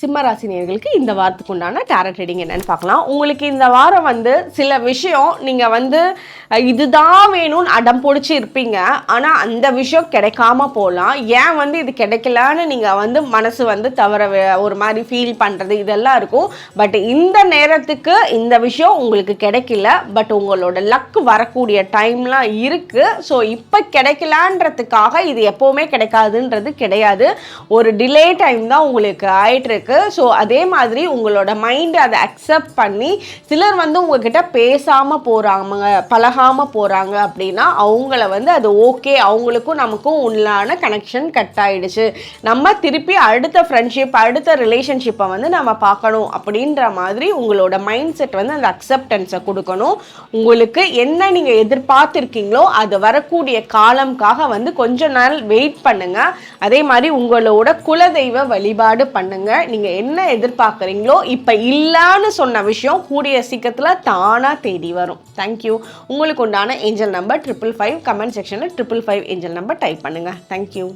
சிம்மராசினியர்களுக்கு இந்த வாரத்துக்கு உண்டான டேரட் ரீடிங் என்னன்னு பார்க்கலாம். உங்களுக்கு இந்த வாரம் வந்து சில விஷயம் நீங்கள் வந்து இதுதான் வேணும்னு அடம் பிடிச்சி இருப்பீங்க. ஆனால் அந்த விஷயம் கிடைக்காம போகலாம் ஏன் வந்து இது கிடைக்கலன்னு நீங்கள் வந்து மனசு வந்து தவற ஒரு மாதிரி ஃபீல் பண்ணுறது இதெல்லாம் இருக்கும். பட் இந்த நேரத்துக்கு இந்த விஷயம் உங்களுக்கு கிடைக்கல. பட் உங்களோட லக் வரக்கூடிய டைம்லாம் இருக்குது ஸோ இப்போ கிடைக்கலான்றதுக்காக இது எப்போவுமே கிடைக்காதுன்றது கிடையாது. ஒரு டிலே டைம் தான் உங்களுக்கு ஆயிட்டு இருக்கு. ஸோ அதே மாதிரி உங்களோட மைண்டு அதை அக்செப்ட் பண்ணி சிலர் வந்து உங்ககிட்ட பேசாமல் போகிறாங்க பழகாமல் போகிறாங்க அப்படின்னா அவங்கள வந்து அது ஓகே அவங்களுக்கும் நமக்கும் உள்ளான கனெக்ஷன் கட் ஆகிடுச்சு நம்ம திருப்பி அடுத்த ஃப்ரெண்ட்ஷிப் அடுத்த ரிலேஷன்ஷிப்பை வந்து நம்ம பார்க்கணும் அப்படின்ற மாதிரி உங்களோட மைண்ட் செட் வந்து அந்த அக்செப்டன்ஸை கொடுக்கணும். உங்களுக்கு என்ன நீங்கள் எதிர்பார்த்துருக்கீங்களோ அது வரக்கூடிய காலம்காக வந்து கொஞ்ச நாள் வெயிட் பண்ணுங்கள் அதே மாதிரி உங்களோட குலதெய்வ வழிபாடு பண்ணுங்கள் நீங்கள் என்ன எதிர்பார்க்குறீங்களோ இப்போ இல்லைன்னு சொன்ன விஷயம் கூடிய சீக்கிரத்தில் தானாக தேடி வரும். தேங்க்யூ உங்களுக்கு உண்டான angel number triple five comment செக்ஷனில் triple five angel number type பண்ணுங்கள் தேங்க்யூ